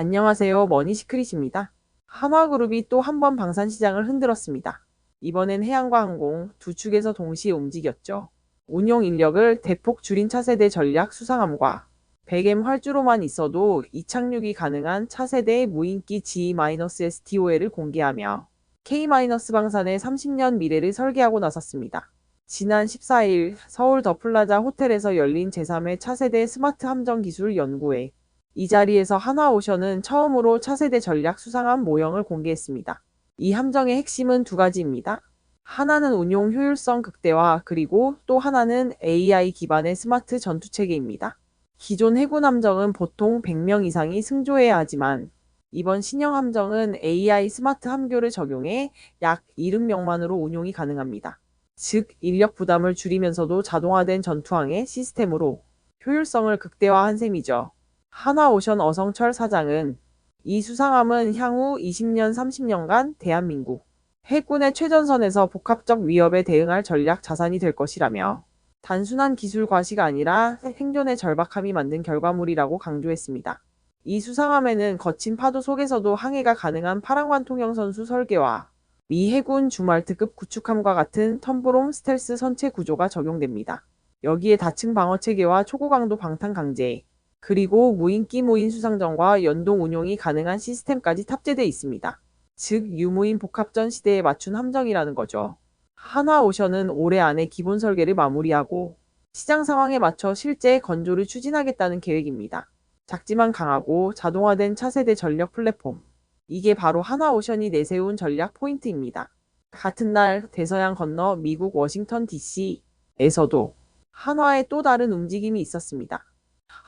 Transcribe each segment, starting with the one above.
안녕하세요. 머니시크릿입니다. 한화그룹이 또 한 번 방산 시장을 흔들었습니다. 이번엔 해양과 항공 두 축에서 동시에 움직였죠. 운용 인력을 대폭 줄인 차세대 전략 수상함과 100M 활주로만 있어도 이착륙이 가능한 차세대 무인기 G-STOL을 공개하며 K-방산의 30년 미래를 설계하고 나섰습니다. 지난 14일 서울 더 플라자 호텔에서 열린 제3회 차세대 스마트 함정 기술 연구회 이 자리에서 한화오션은 처음으로 차세대 전략 수상함 모형을 공개했습니다. 이 함정의 핵심은 두 가지입니다. 하나는 운용 효율성 극대화 그리고 또 하나는 AI 기반의 스마트 전투 체계입니다. 기존 해군 함정은 보통 100명 이상이 승조해야 하지만 이번 신형 함정은 AI 스마트 함교를 적용해 약 70명만으로 운용이 가능합니다. 즉 인력 부담을 줄이면서도 자동화된 전투항의 시스템으로 효율성을 극대화한 셈이죠. 한화오션 어성철 사장은 이 수상함은 향후 20년, 30년간 대한민국 해군의 최전선에서 복합적 위협에 대응할 전략 자산이 될 것이라며 단순한 기술 과시가 아니라 생존의 절박함이 만든 결과물이라고 강조했습니다. 이 수상함에는 거친 파도 속에서도 항해가 가능한 파랑관 통영 선수 설계와 미 해군 주말트급 구축함과 같은 텀브롬 스텔스 선체 구조가 적용됩니다. 여기에 다층 방어 체계와 초고강도 방탄 강제, 그리고 무인기 무인 수상전과 연동 운용이 가능한 시스템까지 탑재되어 있습니다. 즉 유무인 복합전 시대에 맞춘 함정이라는 거죠. 한화오션은 올해 안에 기본 설계를 마무리하고 시장 상황에 맞춰 실제 건조를 추진하겠다는 계획입니다. 작지만 강하고 자동화된 차세대 전력 플랫폼. 이게 바로 한화오션이 내세운 전략 포인트입니다. 같은 날 대서양 건너 미국 워싱턴 DC에서도 한화의 또 다른 움직임이 있었습니다.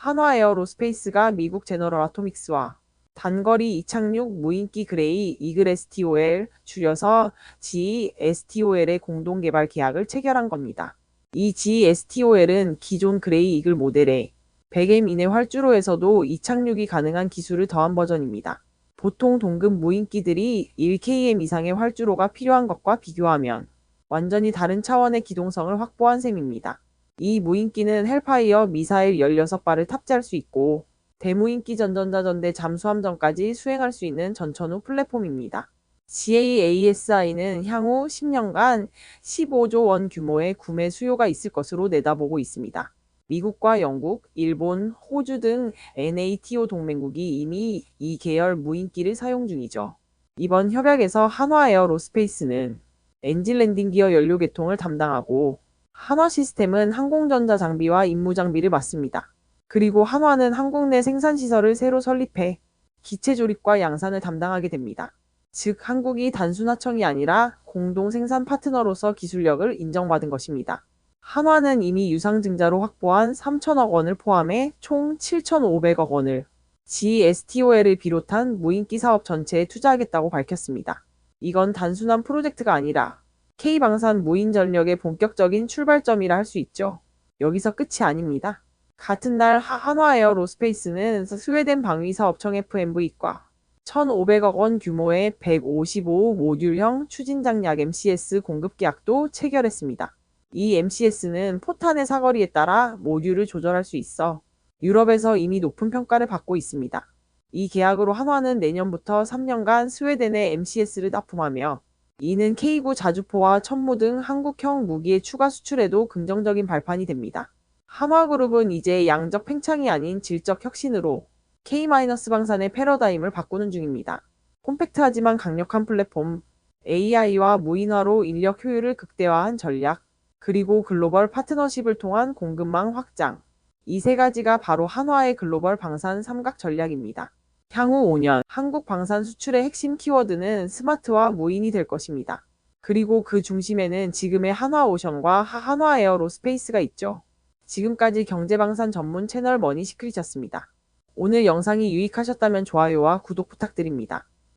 한화 에어로스페이스가 미국 제너럴 아토믹스와 단거리 이착륙 무인기 그레이 이글 STOL 줄여서 GSTOL의 공동 개발 계약을 체결한 겁니다. 이 GSTOL은 기존 그레이 이글 모델에 100M 이내 활주로에서도 이착륙이 가능한 기술을 더한 버전입니다. 보통 동급 무인기들이 1km 이상의 활주로가 필요한 것과 비교하면 완전히 다른 차원의 기동성을 확보한 셈입니다. 이 무인기는 헬파이어 미사일 16발을 탑재할 수 있고 대무인기 전전자전대 잠수함전까지 수행할 수 있는 전천후 플랫폼입니다. GAASI는 향후 10년간 15조 원 규모의 구매 수요가 있을 것으로 내다보고 있습니다. 미국과 영국, 일본, 호주 등 NATO 동맹국이 이미 이 계열 무인기를 사용 중이죠. 이번 협약에서 한화 에어로스페이스는 엔진 랜딩 기어 연료 계통을 담당하고 한화 시스템은 항공전자 장비와 임무 장비를 맡습니다. 그리고 한화는 한국 내 생산 시설을 새로 설립해 기체 조립과 양산을 담당하게 됩니다. 즉 한국이 단순 하청이 아니라 공동 생산 파트너로서 기술력을 인정받은 것입니다. 한화는 이미 유상증자로 확보한 3천억 원을 포함해 총 7,500억 원을 GSTOL을 비롯한 무인기 사업 전체에 투자하겠다고 밝혔습니다. 이건 단순한 프로젝트가 아니라 K방산 무인 전력의 본격적인 출발점이라 할 수 있죠. 여기서 끝이 아닙니다. 같은 날 한화에어 로스페이스는 스웨덴 방위사업청 FMV과 1,500억 원 규모의 155 모듈형 추진장약 MCS 공급 계약도 체결했습니다. 이 MCS는 포탄의 사거리에 따라 모듈을 조절할 수 있어 유럽에서 이미 높은 평가를 받고 있습니다. 이 계약으로 한화는 내년부터 3년간 스웨덴에 MCS를 납품하며 이는 K9 자주포와 천무 등 한국형 무기의 추가 수출에도 긍정적인 발판이 됩니다. 한화그룹은 이제 양적 팽창이 아닌 질적 혁신으로 K-방산의 패러다임을 바꾸는 중입니다. 콤팩트하지만 강력한 플랫폼, AI와 무인화로 인력 효율을 극대화한 전략, 그리고 글로벌 파트너십을 통한 공급망 확장. 이 세 가지가 바로 한화의 글로벌 방산 삼각 전략입니다. 향후 5년 한국 방산 수출의 핵심 키워드는 스마트와 무인이 될 것입니다. 그리고 그 중심에는 지금의 한화오션과 한화 에어로스페이스가 있죠. 지금까지 경제방산 전문 채널 머니시크릿이었습니다. 오늘 영상이 유익하셨다면 좋아요와 구독 부탁드립니다.